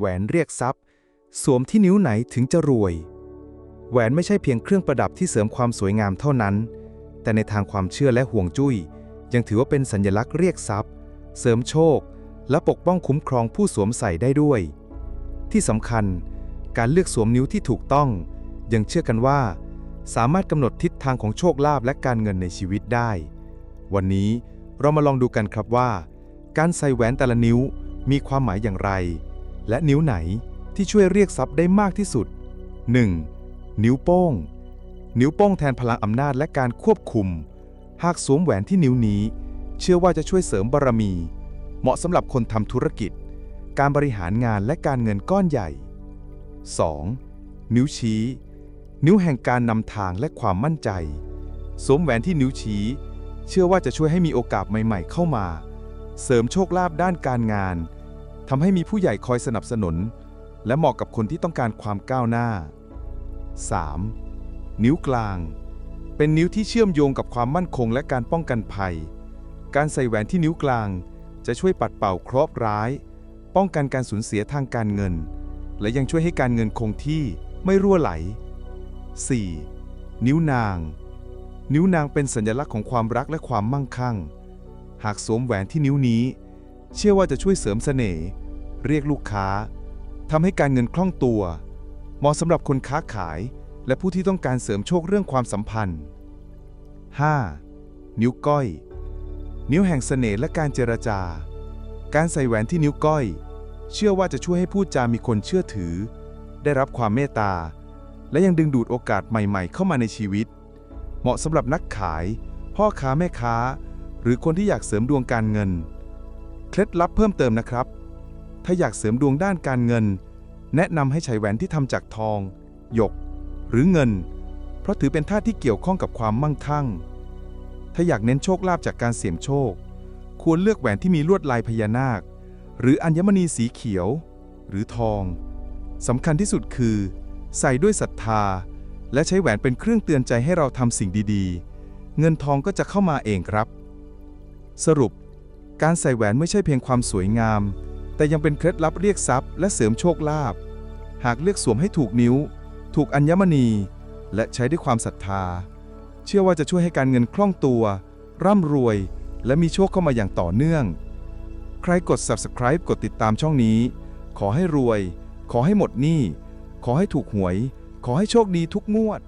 แหวนเรียกทรัพย์ สวมที่นิ้วไหนถึงจะรวย แหวนไม่ใช่เพียงเครื่องประดับที่เสริมความสวยงามเท่านั้น แต่ในทางความเชื่อและห่วงจุ้ย ยังถือว่าเป็นสัญลักษณ์เรียกทรัพย์ เสริมโชค และปกป้องคุ้มครองผู้สวมใส่ได้ด้วย ที่สำคัญ การเลือกสวมนิ้วที่ถูกต้อง ยังเชื่อกันว่า สามารถกำหนดทิศทางของโชคลาภและการเงินในชีวิตได้ วันนี้เรามาลองดูกันครับว่า การใส่แหวนแต่ละนิ้วมีความหมายอย่างไร และนิ้วไหนที่ช่วยเรียกทรัพย์ได้มากที่สุด 1. นิ้วโป้ง นิ้วโป้งแทนพลังอำนาจและการควบคุม หากสวมแหวนที่นิ้วนี้ เชื่อว่าจะช่วยเสริมบารมี เหมาะสำหรับคนทำธุรกิจ การบริหารงานและการเงินก้อนใหญ่ 2. นิ้วชี้ นิ้วแห่งการนำทางและความมั่นใจ สวมแหวนที่นิ้วชี้ เชื่อว่าจะช่วยให้มีโอกาสใหม่ ๆ เข้ามา เสริมโชคลาภด้านการงาน ทำให้มีผู้ใหญ่คอยสนับสนุน และเหมาะกับคนที่ต้องการความก้าวหน้า 3. นิ้วกลาง เป็นนิ้วที่เชื่อมโยงกับความมั่นคงและการป้องกันภัย การใส่แหวนที่นิ้วกลาง จะช่วยปัดเป่าเคราะห์ร้าย ป้องกันการสูญเสียทางการเงิน และยังช่วยให้การเงินคงที่ไม่รั่วไหล 4. นิ้วนาง นิ้วนางเป็นสัญลักษณ์ของความรักและความมั่งคั่ง หากสวมแหวนที่นิ้วนี้ เชื่อว่าจะช่วยเสริมเสน่ห์ เรียกลูกค้าทำให้การเงินคล่องตัว เหมาะสำหรับคนค้าขาย และผู้ที่ต้องการเสริมโชคเรื่องความสัมพันธ์ 5. นิ้วก้อย นิ้วแห่งเสน่ห์และการเจรจา การใส่แหวนที่นิ้วก้อย เชื่อว่าจะช่วยให้พูดจามีคนเชื่อถือ ได้รับความเมตตา และยังดึงดูดโอกาสใหม่ๆ เข้ามาในชีวิต เหมาะสำหรับนักขาย พ่อค้าแม่ค้า หรือคนที่อยากเสริมดวงการเงิน เคล็ดลับเพิ่มเติมนะครับ ถ้าอยากเสริมดวงด้านการเงิน แนะนำให้ใช้แหวนที่ทำจากทอง หยก หรือเงิน เพราะถือเป็นธาตุที่เกี่ยวข้องกับความมั่งคั่ง ถ้าอยากเน้นโชคลาภจากการเสี่ยงโชค ควรเลือกแหวนที่มีลวดลายพญานาค หรืออัญมณีสีเขียว หรือทองสำคัญที่สุดคือ ใส่ด้วยศรัทธา และใช้แหวนเป็นเครื่องเตือนใจให้เราทำสิ่งดีๆ เงินทองก็จะเข้ามาเองครับ สรุป การใส่แหวนไม่ใช่เพียงความสวยงาม แต่ยังเป็นเคล็ดลับเรียกทรัพย์และเสริมโชคลาภ หากเลือกสวมให้ถูกนิ้ว ถูกอัญมณี และใช้ด้วยความศรัทธา เชื่อว่าจะช่วยให้การเงินคล่องตัว ร่ำรวย และมีโชคเข้ามาอย่างต่อเนื่อง ใครกด subscribe กดติดตามช่องนี้ ขอให้รวย ขอให้หมดหนี้ ขอให้ถูกหวย ขอให้โชคดีทุกงวด